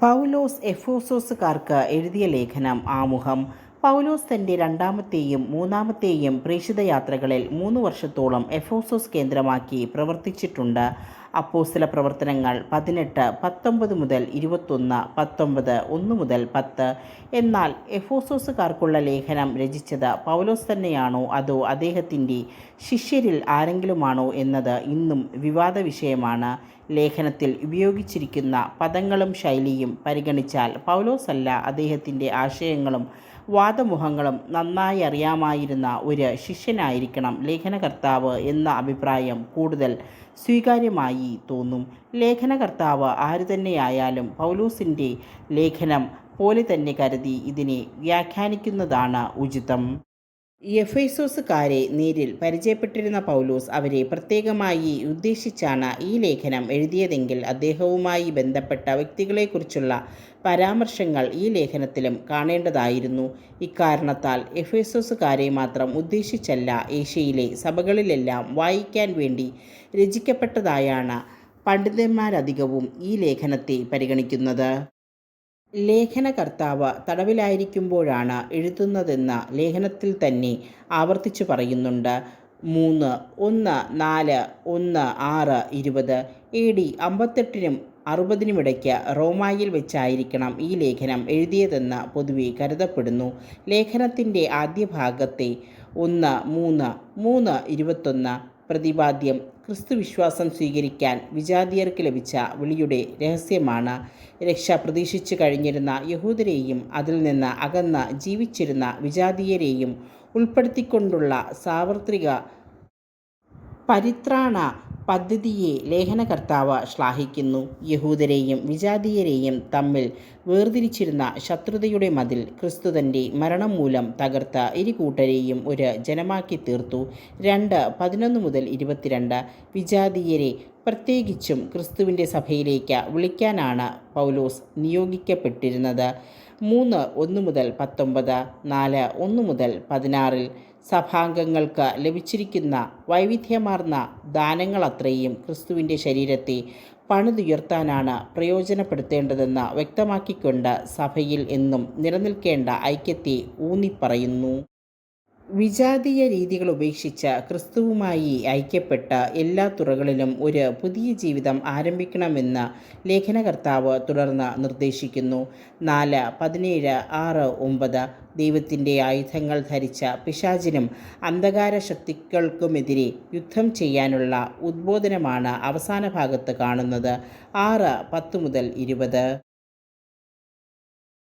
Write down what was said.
പൗലോസ് എഫോസോസുകാർക്ക് എഴുതിയ ലേഖനം ആമുഖം. പൗലോസ് തന്റെ രണ്ടാമത്തെയും മൂന്നാമത്തെയും പ്രേക്ഷിത യാത്രകളിൽ മൂന്ന് വർഷത്തോളം എഫോസോസ് കേന്ദ്രമാക്കി പ്രവർത്തിച്ചിട്ടുണ്ട്. അപ്പോസ്തല പ്രവർത്തനങ്ങൾ പതിനെട്ട് പത്തൊമ്പത് മുതൽ ഇരുപത്തൊന്ന് പത്തൊമ്പത് ഒന്ന് മുതൽ പത്ത്. എന്നാൽ എഫോസോസുകാർക്കുള്ള ലേഖനം രചിച്ചത് പൗലോസ് തന്നെയാണോ? അതോ അദ്ദേഹത്തിന്റെ ശിഷ്യരിൽ ആരെങ്കിലുമാണോ എന്നത് ഇന്നും വിവാദ വിഷയമാണ്. ലേഖനത്തിൽ ഉപയോഗിച്ചിരിക്കുന്ന പദങ്ങളും ശൈലിയും പരിഗണിച്ചാൽ പൗലോസ് അല്ല അദ്ദേഹത്തിന്റെ ആശയങ്ങളും വാദമുഖങ്ങളും നന്നായി അറിയാമായിരുന്ന ഒരു ശിഷ്യനായിരിക്കണം ലേഖനകർത്താവ് എന്ന അഭിപ്രായം കൂടുതൽ സ്വീകാര്യമായി തോന്നും. ലേഖനകർത്താവ് ആരു തന്നെയായാലും പൗലൂസിന്റെ ലേഖനം പോലെ തന്നെ കരുതി ഇതിനെ വ്യാഖ്യാനിക്കുന്നതാണ് ഉചിതം. എഫേസോസുകാരെ നേരിൽ പരിചയപ്പെട്ടിരുന്ന പൗലോസ് അവരെ പ്രത്യേകമായി ഉദ്ദേശിച്ചാണ് ഈ ലേഖനം എഴുതിയതെങ്കിൽ അദ്ദേഹവുമായി ബന്ധപ്പെട്ട വ്യക്തികളെക്കുറിച്ചുള്ള പരാമർശങ്ങൾ ഈ ലേഖനത്തിലും കാണേണ്ടതായിരുന്നു. ഇക്കാരണത്താൽ എഫേസോസുകാരെ മാത്രം ഉദ്ദേശിച്ചല്ല ഏഷ്യയിലെ സഭകളിലെല്ലാം വായിക്കാൻ വേണ്ടി രചിക്കപ്പെട്ടതായാണ് പണ്ഡിതന്മാരധികവും ഈ ലേഖനത്തെ പരിഗണിക്കുന്നത്. ലേഖനകർത്താവ് തടവിലായിരിക്കുമ്പോഴാണ് എഴുതുന്നതെന്ന് ലേഖനത്തിൽ തന്നെ ആവർത്തിച്ചു പറയുന്നുണ്ട്. മൂന്ന് ഒന്ന് നാല് ഒന്ന് ആറ് ഇരുപത് എ ഡി അമ്പത്തെട്ടിനും അറുപതിനുമിടയ്ക്ക് റോമായിൽ വെച്ചായിരിക്കണം ഈ ലേഖനം എഴുതിയതെന്ന് പൊതുവെ കരുതപ്പെടുന്നു. ലേഖനത്തിന്റെ ആദ്യ ഭാഗത്തെ ഒന്ന് മൂന്ന് മൂന്ന് ഇരുപത്തൊന്ന് പ്രതിപാദ്യം ക്രിസ്തുവിശ്വാസം സ്വീകരിക്കാൻ വിജാതിയർക്ക് ലഭിച്ച വിളിയുടെ രഹസ്യമാണ്. രക്ഷ പ്രതീക്ഷിച്ചു കഴിഞ്ഞിരുന്ന യഹൂദരെയും അതിൽ നിന്ന് അകന്ന് ജീവിച്ചിരുന്ന വിജാതീയരെയും ഉൾപ്പെടുത്തിക്കൊണ്ടുള്ള സാർവത്രിക പരിത്രാണ പദ്ധതിയെ ലേഖനകർത്താവ് ശ്ലാഘിക്കുന്നു. യഹൂദരെയും വിജാതീയരെയും തമ്മിൽ വേർതിരിച്ചിരുന്ന ശത്രുതയുടെ മതിൽ ക്രിസ്തു തന്റെ മരണം മൂലം തകർത്ത ഇരു കൂട്ടരെയും ഒരു ജനമാക്കി തീർത്തു. രണ്ട് പതിനൊന്ന് മുതൽ ഇരുപത്തിരണ്ട് വിജാതീയരെ പ്രത്യേകിച്ചും ക്രിസ്തുവിന്റെ സഭയിലേക്ക് വിളിക്കാനാണ് പൗലോസ് നിയോഗിക്കപ്പെട്ടിരുന്നത്. മൂന്ന് ഒന്ന് മുതൽ പത്തൊമ്പത് നാല് ഒന്ന് മുതൽ പതിനാറിൽ സഭാംഗങ്ങൾക്ക് ലഭിച്ചിരിക്കുന്ന വൈവിധ്യമാർന്ന ദാനങ്ങളത്രയും ക്രിസ്തുവിന്റെ ശരീരത്തെ പണിതുയർത്താനാണ് പ്രയോജനപ്പെടുത്തേണ്ടതെന്ന് വ്യക്തമാക്കിക്കൊണ്ട് സഭയിൽ എന്നും നിലനിൽക്കേണ്ട ഐക്യത്തെ ഊന്നിപ്പറയുന്നു. വിജാതീയ രീതികൾ ഉപേക്ഷിച്ച ക്രിസ്തുവുമായി ഐക്യപ്പെട്ട എല്ലാ തുറകളിലും ഒരു പുതിയ ജീവിതം ആരംഭിക്കണമെന്ന് ലേഖനകർത്താവ് തുടർന്ന് നിർദ്ദേശിക്കുന്നു. നാല് പതിനേഴ് ആറ് ഒമ്പത്. ദൈവത്തിന്റെ ആയുധങ്ങൾ ധരിച്ച പിശാചിനും അന്ധകാര ശക്തികൾക്കുമെതിരെ യുദ്ധം ചെയ്യാനുള്ള ഉദ്ബോധനമാണ് അവസാന ഭാഗത്ത് കാണുന്നത്. ആറ് പത്ത് മുതൽ ഇരുപത്.